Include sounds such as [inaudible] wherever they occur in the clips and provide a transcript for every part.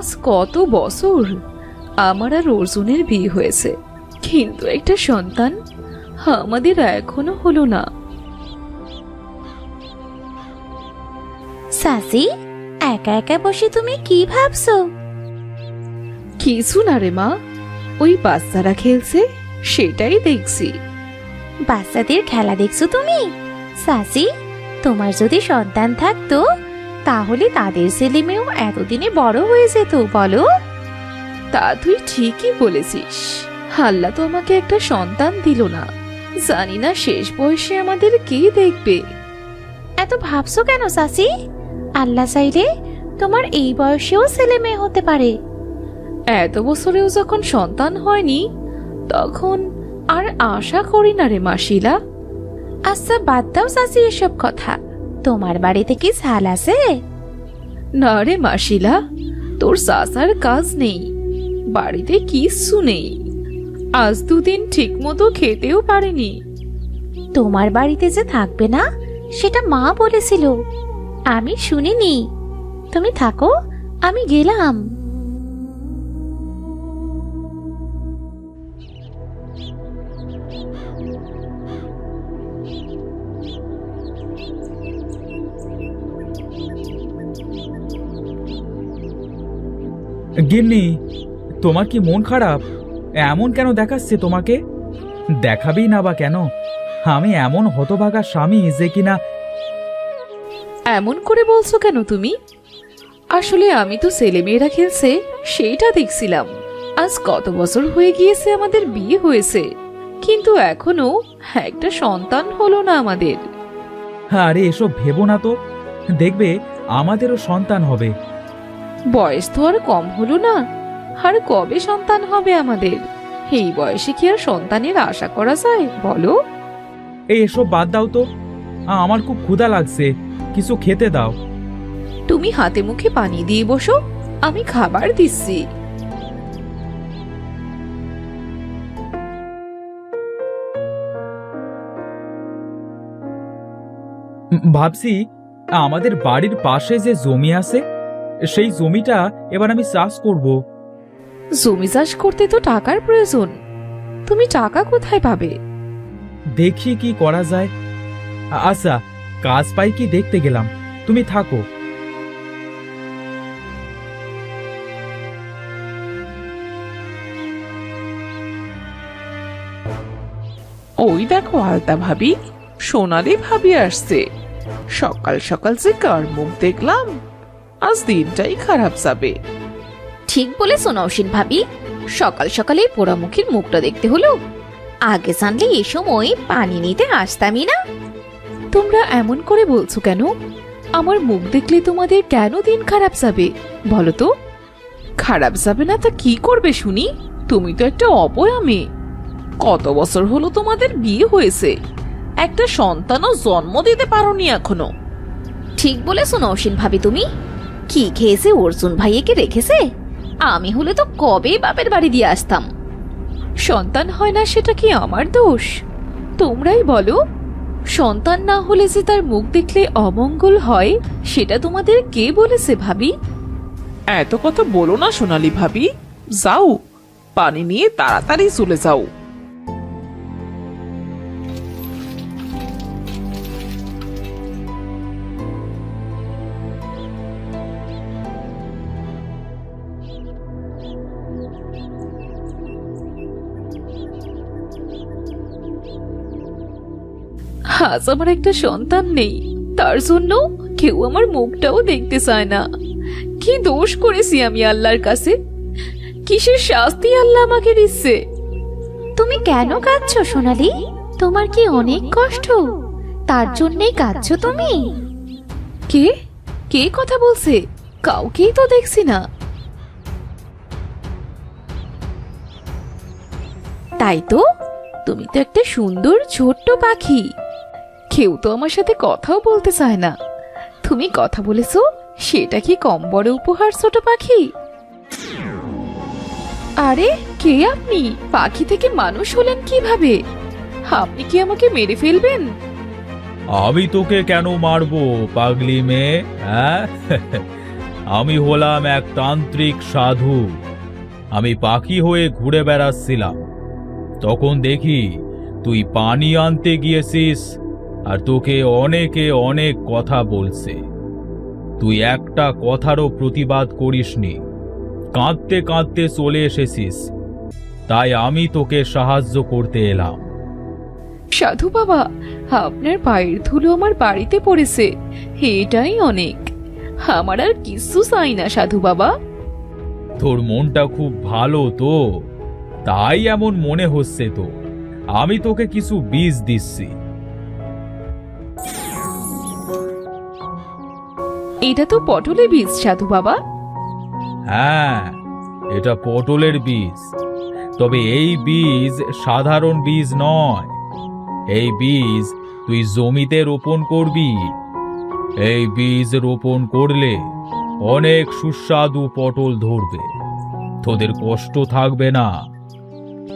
আজ কত বছর? আমার আর অর্জুনের বিয়ে হয়েছে। কিন্তু একটা সন্তান আমাদের এখনও হলো না। সাসি একা একা বসে তুমি কি ভাবছ? কিছু না রে মা। ওই বাচ্চারা খেলছে সেটাই দেখছি। বাচ্চাদের খেলা দেখছ তুমি? সাসি তোমার যদি সন্তান থাকতো তাহলে তাদের ছেলে মেয়েও এতদিনে বড় হয়ে যেত বলো। তা তুই ঠিকই বলেছিস। আল্লাহ তো আমাকে একটা সন্তান দিল না। জানি না শেষ বয়সে আমাদের কে দেখবে। এত ভাবছ কেন সাসি? আল্লাহ চাইলে তোমার এই বয়সেও ছেলে মেয়ে হতে পারে। এত বছরেও যখন সন্তান হয়নি তখন আর আশা করি না রে মাসিলা। আচ্ছা বাদ দাও সাসি এসব কথা। তোমার বাড়িতে কি সাল আছে? না রে মাসিলা তোর সাসার কাজ নেই বাড়িতে কিচ্ছু নেই। আজ দুদিন ঠিক মতো খেতেও পারেনি। তোমার বাড়িতে যে থাকবে না সেটা মা বলেছিল। আমি শুনিনি। তুমি থাকো আমি গেলাম। গিন্নি তোমার কি মন খারাপ? এমন কেন দেখাচ্ছে তোমাকে? দেখাবেই না বা কেন? আমি এমন হতভাগা স্বামী যে কিনা এমন করে বলছো কেন তুমি? আসলে আমি তো ছেলেমেয়েরা খেলছে সেইটা দেখছিলাম। আজ কত বছর হয়ে গিয়েছে আমাদের বিয়ে হয়েছে কিন্তু এখনও একটা সন্তান হলো না আমাদের। আরে এসব ভেবো না তো। দেখবে আমাদেরও সন্তান হবে। বয়স তো আর কম হলো না। আর কবে সন্তান হবে আমাদের? এই বয়সে কি আর সন্তানের আশা করা যায় বলো? এই এসব বাদ দাও তো। আ- আমার খুব ক্ষুধা লাগছে। কিছু খেতে দাও। তুমি হাতে মুখে পানি দিয়ে বসো আমি খাবার দিচ্ছি। উম, ভাবছি আমাদের বাড়ির পাশে যে জমি আছে সেই জমিটা এবার আমি চাষ করব। জমি চাষ করতে তো টাকার প্রয়োজন। তুমি টাকা কোথায় পাবে? দেখি কি করা যায়। আচ্ছা কাজ পাই কি দেখতে গেলাম। তুমি থাকো। ওই দেখো আলতা ভাবি সোনালি ভাবি আসছে। সকাল সকাল যে কার মুখ দেখলাম। আজ দিনটাই খারাপ যাবে। ঠিক বলেছ নওশিন ভাবি। সকাল সকালে পোড়ামুখীর মুখটা দেখতে হলো। আগে জানলে এ সময় পানি নিতে আসতামই না। তোমরা এমন করে বলছো কেন? আমার মুখ দেখলে তোমাদের কেন দিন খারাপ যাবে বলো তো? খারাপ যাবে না তা কি করবে শুনি? তুমি তো একটা অপয়া মেয়ে। কত বছর হলো তোমাদের বিয়ে হয়েছে? একটা সন্তানও জন্ম দিতে পারোনি এখনও। ঠিক বলেছ নওশিন ভাবি তুমি। কি খেয়েছে? অর্জুন ভাইয়েকে রেখেছে? আমি হলে তো কবে বাপের বাড়ি দিয়ে আসতাম। সন্তান হয় না সেটা কি আমার দোষ? তোমরাই বলো। সন্তান না হলে যে তার মুখ দেখলে অমঙ্গল হয়, সেটা তোমাদের কে বলেছে ভাবি? এত কথা বলো না সোনালি ভাবি। যাও, পানি নিয়ে তাড়াতাড়ি চলে যাও। আজ আমার একটা সন্তান নেই। তার জন্য কেউ আমার মুখটাও দেখতে চায় না। কি দোষ করেছি আমি আল্লাহর কাছে? কিসের শাস্তি আল্লাহ আমাকে দিচ্ছে? তুমি কেন কাঁদছ সোনালি? তোমার কি অনেক কষ্ট? তার জন্যই কাঁদছো তুমি? কে? কে কথা বলছে? কাউকেই তো দেখছি না। তাই তো? তুমি তো একটা সুন্দর ছোট্ট পাখি। কেউ তো আমার সাথে কথাও বলতে চায় না। তুমি কথা বলেছ, সেটা কি কম বড় উপহার ছোট পাখি? আরে, কে আপনি? পাখি থেকে মানুষ হলেন কীভাবে? আপনি কি আমাকে মেরে ফেলবেন? আমি তোকে কেন মারবো, পাগলি মেয়ে হ্যাঁ? আমি হলাম এক তান্ত্রিক সাধু। আমি পাখি হয়ে ঘুরে বেড়াচ্ছিলাম। তখন দেখি, তুই পানি আনতে গিয়েছিস আর তোকে অনেকে অনেক কথা বলছে। তুই একটা কথারও প্রতিবাদ করিসনি। কাঁদতে কাঁদতে চলে এসেছিস। তাই আমি তোকে সাহায্য করতে এলাম। সাধু বাবা আপনার পায়ের ধুলো আমার বাড়িতে পড়েছে। এটাই অনেক। আমার আর কিছু চাই না সাধু বাবা। তোর মনটা খুব ভালো তো। তাই এমন মনে হচ্ছে তো আমি তোকে কিছু বীজ দিচ্ছি। এটা তো পটলে বীজ, সাধু বাবা। হ্যাঁ এটা পটলের বীজ। তবে এই বীজ সাধারণ বীজ নয়। এই বীজ তুই জমিতে রোপণ করবি। এই বীজ রোপণ করলে অনেক সুস্বাদু পটল ধরবে। তোদের কষ্ট থাকবে না।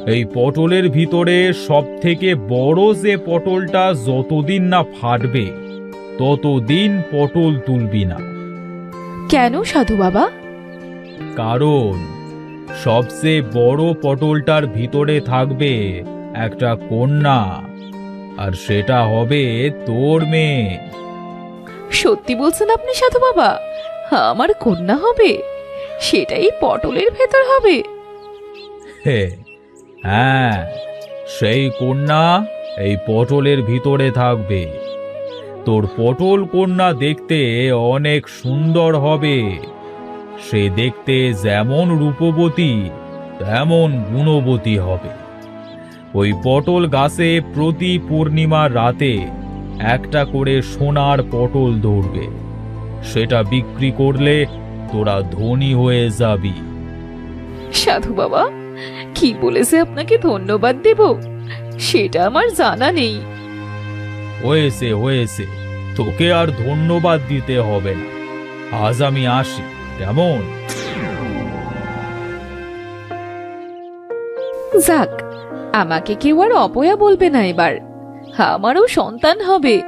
এই পটলের ভিতরে সব থেকে বড় যে পটলটা যতদিন না ফাটবে ততদিন পটল তুলবি না। কেন সাধু বাবা? কারণ সবচেয়ে বড় পটলটার ভিতরে থাকবে একটা কন্যা আর সেটা হবে তোর মেয়ে। সত্যি বলছেন আপনি সাধু বাবা? আমার কন্যা হবে? সেটাই পটলের ভেতর হবে। হে, হ্যাঁ সেই কন্যা এই পটলের ভিতরে থাকবে। তোর পটল কন্যা দেখতে অনেক সুন্দর হবে। সে দেখতে যেমন রূপবতী, তেমন গুণবতী হবে। ওই পটল গাছে প্রতি পূর্ণিমার রাতে একটা করে সোনার পটল ধরবে। সেটা বিক্রি করলে তোরা ধনী হয়ে যাবি। সাধু বাবা, কি বলেছে আপনাকে ধন্যবাদ দেব? সেটা আমার জানা নেই। হয়েছে হয়েছে। তোকে আর ধন্যবাদ দিতে হবে না। আজ আমি আসি কেমন? যাক আমাকে কেউ আর অপয়া বলবে না এবার। আমারও সন্তান হবে।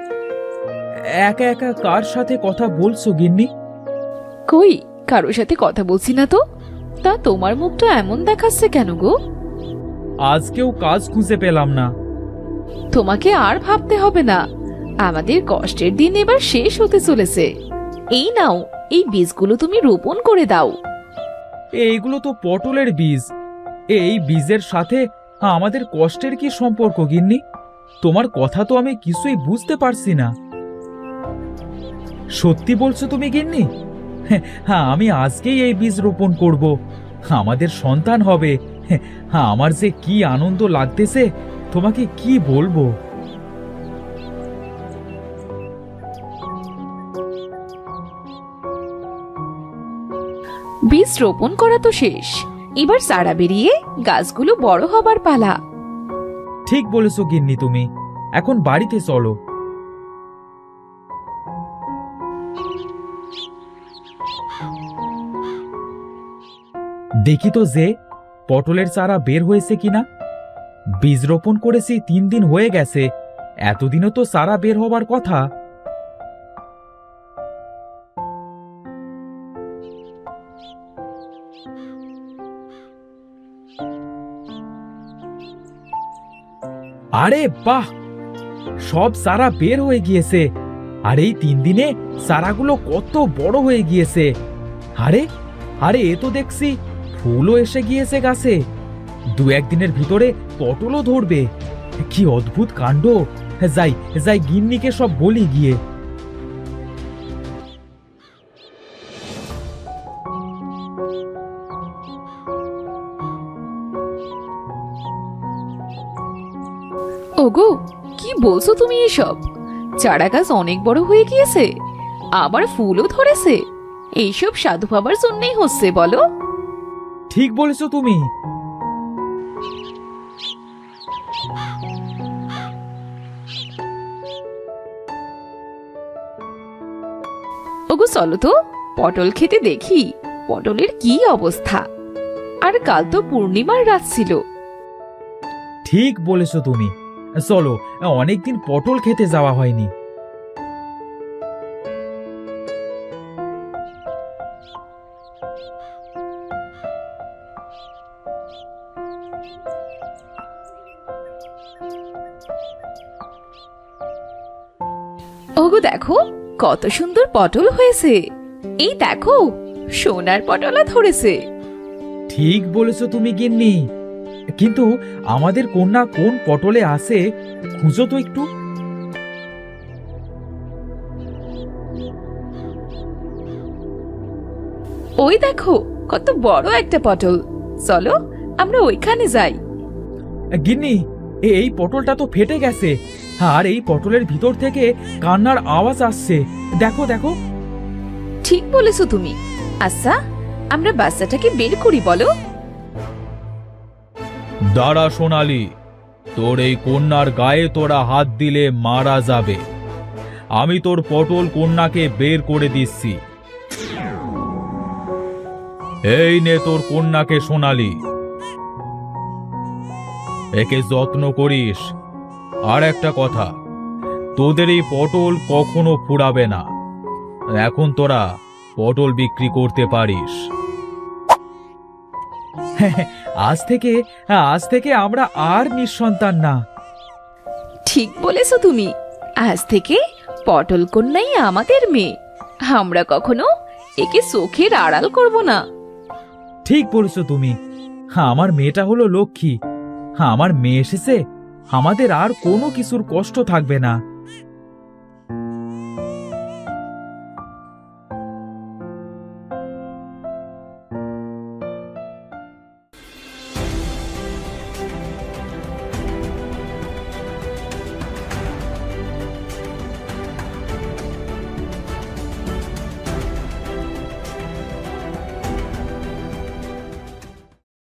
একা একা কার সাথে কথা বলছো গিন্নি? কই কারোর সাথে কথা বলছি না তো? তা তোমার মুখটা এমন দেখাচ্ছে কেন গো? আজকেও কাজ খুঁজে পেলাম না। তোমাকে আর ভাবতে হবে না। আমাদের কষ্টের দিন এবার শেষ হতে চলেছে। এই নাও, এই বীজগুলো তুমি রোপণ করে দাও। এইগুলো তো পটলের বীজ। এই বীজের সাথে আমাদের কষ্টের কি সম্পর্ক, গিন্নি? তোমার কথা তো আমি কিছুই বুঝতে পারছি না। সত্যি বলছো তুমি, গিন্নি? হ্যাঁ আমি আজকেই এই বীজ রোপণ করব। আমাদের সন্তান হবে। হ্যাঁ আমার যে কি আনন্দ লাগতেছে তোমাকে কি বলব? বীজ রোপণ করা তো শেষ। এবার চারা বেরিয়ে গাছগুলো বড় হবার পালা। ঠিক বলেছ গিন্নি তুমি। এখন বাড়িতে চলো। দেখি তো যে পটলের চারা বের হয়েছে কিনা। বীজ রোপণ করেছি তিন দিন হয়ে গেছে। এতদিনও তো সারা বের হবার কথা। আরে বাহ! সব সারা বের হয়ে গিয়েছে। আর এই তিন দিনে সারাগুলো কত বড় হয়ে গিয়েছে। আরে আরে এ তো দেখছি ফুলও এসে গিয়েছে গাছে। দু একদিনের ভিতরে পটলও ধরবে। কি অদ্ভুত কাণ্ড। যাই যাই গিন্নিকে সব বলি গিয়ে। ওগো কি বলছো তুমি এসব? চারা গাছ অনেক বড় হয়ে গিয়েছে আবার ফুলও ধরেছে। এইসব সাধু বাবার জন্যই হচ্ছে বলো। ঠিক বলেছ তুমি। চলো তো পটল খেতে দেখি পটলের কি অবস্থা? আর কাল তো পূর্ণিমার রাত ছিল। ঠিক বলেছ তুমি। চলো অনেকদিন পটল খেতে যাওয়া হয়নি। ওগো দেখো কত সুন্দর পটল হয়েছে। এই দেখো সোনার পটলা ধরেছে। ঠিক বলেছ তুমি গিন্নি। কিন্তু আমাদের কন্যা কোন পটলে আছে খুঁজো তো একটু। ওই দেখো কত বড় একটা পটল। চলো আমরা ওইখানে যাই। গিন্নি এই পটলটা তো ফেটে গেছে। আর এই পটলের ভিতর থেকে কান্নার আওয়াজ আসছে। দেখো দেখো। ঠিক বলেছ তুমি। আচ্ছা আমরা বাচ্চাটাকে বের করি বলো। দাঁড়া সোনালি তোর এই কন্যার গায়ে তোরা হাত দিলে মারা যাবে। আমি তোর পটল কন্যাকে বের করে দিচ্ছি। এই নে তোর কন্যাকে সোনালি। একে যত্ন করিস। আর একটা কথা তোদের এই পটল কখনো ফুরাবে না। এখন তোরা পটল বিক্রি করতে পারিস। [laughs] আজ থেকে আজ থেকে আমরা আর নিঃসন্তান না। ঠিক বলেছ তুমি। আজ থেকে পটল কন্যাই আমাদের মেয়ে। আমরা কখনো একে চোখের আড়াল করব না। ঠিক বলেছ তুমি। আমার মেয়েটা হলো লক্ষ্মী। আমার মেয়ে এসেছে আমাদের আর কোনো কিছুর কষ্ট থাকবে না।